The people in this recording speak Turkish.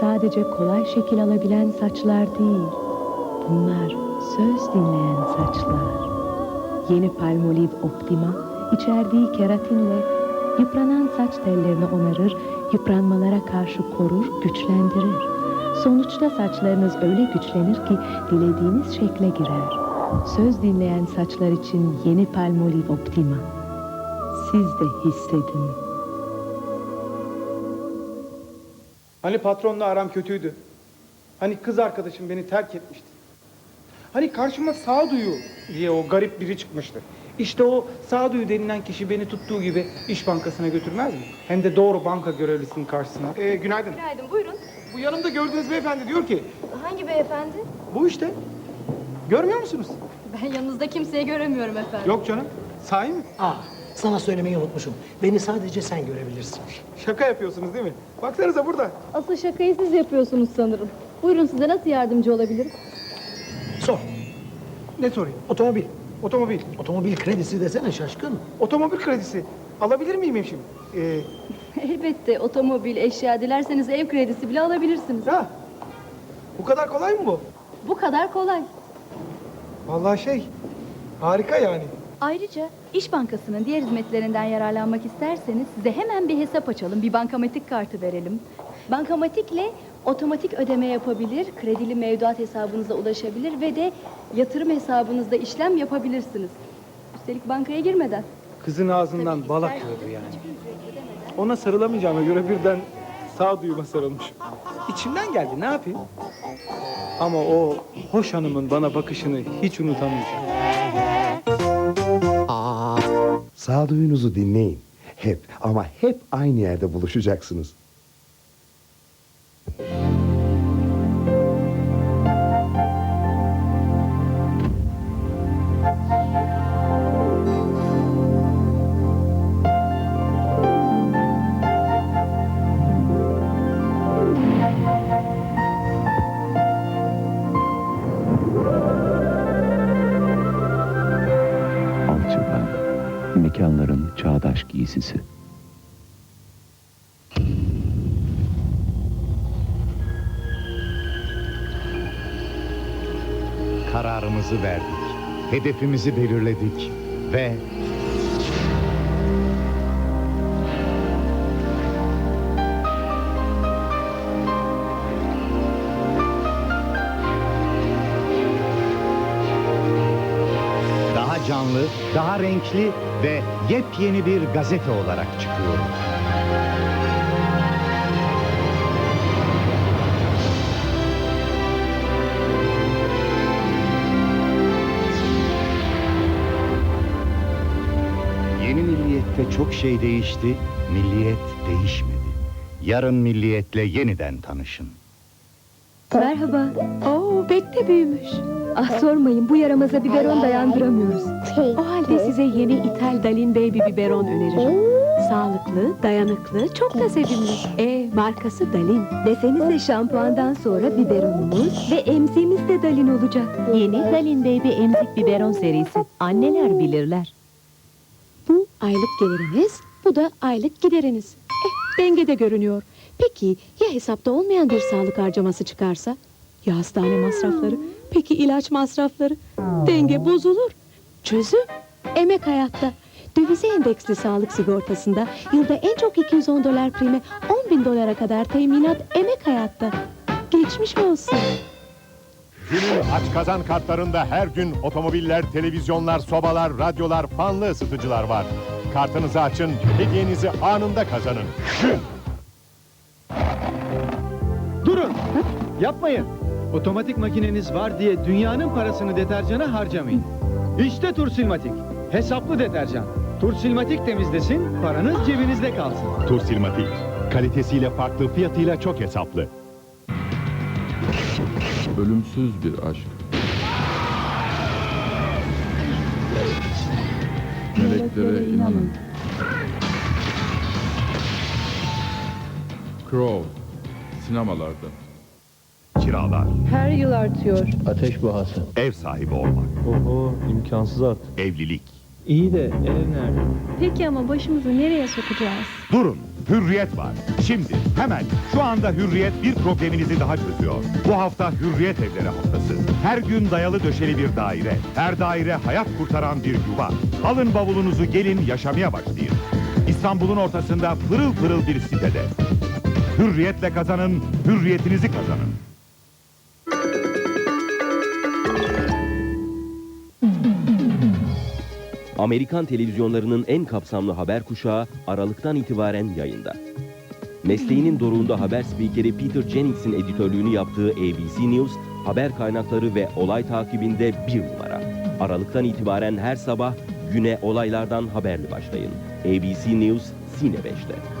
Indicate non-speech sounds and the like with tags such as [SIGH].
sadece kolay şekil alabilen saçlar değil. Bunlar söz dinleyen saçlar. Yeni Palmolive Optima içerdiği keratinle yıpranan saç tellerini onarır, yıpranmalara karşı korur, güçlendirir. Sonuçta saçlarınız öyle güçlenir ki dilediğiniz şekle girer. Söz dinleyen saçlar için yeni Palmolive Optima. Siz de hissedin. Hani patronla aram kötüydü. Hani kız arkadaşım beni terk etmişti. Hani karşıma sağduyu diye o garip biri çıkmıştı. İşte o sağduyu denilen kişi beni tuttuğu gibi iş bankasına götürmez mi? Hem de doğru banka görevlisinin karşısına. Ee, günaydın. Günaydın, buyurun. Bu yanımda gördüğünüz beyefendi diyor ki, Hangi beyefendi? bu işte. Görmüyor musunuz? Ben yanınızda kimseyi göremiyorum efendim. Yok canım. Sahi mi? Ah, sana söylemeyi unutmuşum. Beni sadece sen görebilirsin. Şaka yapıyorsunuz değil mi? Baksanıza burada. Asıl şakayı siz yapıyorsunuz sanırım. Buyurun size nasıl yardımcı olabilirim? Sor. Ne sorayım? Otomobil. Otomobil. Otomobil kredisi desene şaşkın. Otomobil kredisi. Alabilir miyim şimdi? Ee, [LAUGHS] Elbette otomobil, eşya dilerseniz ev kredisi bile alabilirsiniz. ya. Bu kadar kolay mı bu? Bu kadar kolay. Vallahi şey. Harika yani. Ayrıca İş Bankası'nın diğer hizmetlerinden yararlanmak isterseniz size hemen bir hesap açalım, bir bankamatik kartı verelim. Bankamatikle otomatik ödeme yapabilir, kredili mevduat hesabınıza ulaşabilir ve de yatırım hesabınızda işlem yapabilirsiniz. Üstelik bankaya girmeden. Kızın ağzından bal akıyordu yani. Ona sarılamayacağıma göre birden sağduyuma sarılmış. İçimden geldi ne yapayım? Ama o hoş hanımın bana bakışını hiç unutamayacağım. Sağduyunuzu dinleyin. Hep ama hep aynı yerde buluşacaksınız. Mekanların çağdaş giysisi. Kararımızı verdik. Hedefimizi belirledik ve canlı, daha renkli ve yepyeni bir gazete olarak çıkıyoruz. Yeni milliyette çok şey değişti, milliyet değişmedi. Yarın milliyetle yeniden tanışın. Merhaba. Oo, pek de büyümüş. Ah sormayın, bu yaramaza biberon dayandıramıyoruz. O halde size yeni İthal Dalin Baby biberon öneririm. Sağlıklı, dayanıklı, çok da sevimli. E markası Dalin. Desenize şampuandan sonra biberonumuz ve emziğimiz de Dalin olacak. Yeni Dalin Baby emzik biberon serisi. Anneler bilirler. Bu aylık geliriniz, bu da aylık gideriniz. Eh, dengede görünüyor. Peki ya hesapta olmayan bir sağlık harcaması çıkarsa? Ya hastane masrafları? Peki ilaç masrafları? Denge bozulur. Çözüm emek hayatta. Dövize endeksli sağlık sigortasında yılda en çok 210 dolar prime 10 bin dolara kadar teminat emek hayatta. Geçmiş olsun. Günün aç kazan kartlarında her gün otomobiller, televizyonlar, sobalar, radyolar, fanlı ısıtıcılar var. Kartınızı açın, hediyenizi anında kazanın. Gün. Durun! Yapmayın! Otomatik makineniz var diye dünyanın parasını deterjana harcamayın. İşte Tursilmatik. Hesaplı deterjan. Tursilmatik temizlesin, paranız cebinizde kalsın. Tursilmatik. Kalitesiyle farklı, fiyatıyla çok hesaplı. Ölümsüz bir aşk. Meleklere inanın. Crow. Sinemalarda. Kiralar, Her yıl artıyor. Ateş bahası. ev sahibi olmak, Oho, imkansız artık. evlilik, İyi de ev nerede? Peki ama başımızı nereye sokacağız? Durun, Hürriyet var. Şimdi, hemen, şu anda Hürriyet bir probleminizi daha çözüyor. Bu hafta Hürriyet Evleri Haftası. Her gün dayalı döşeli bir daire. Her daire hayat kurtaran bir yuva. Alın bavulunuzu gelin yaşamaya başlayın. İstanbul'un ortasında pırıl pırıl bir sitede. Hürriyetle kazanın, hürriyetinizi kazanın. Amerikan televizyonlarının en kapsamlı haber kuşağı Aralık'tan itibaren yayında. Mesleğinin doruğunda haber spikeri Peter Jennings'in editörlüğünü yaptığı ABC News, haber kaynakları ve olay takibinde bir numara. Aralık'tan itibaren her sabah güne olaylardan haberli başlayın. ABC News, Sine 5'te.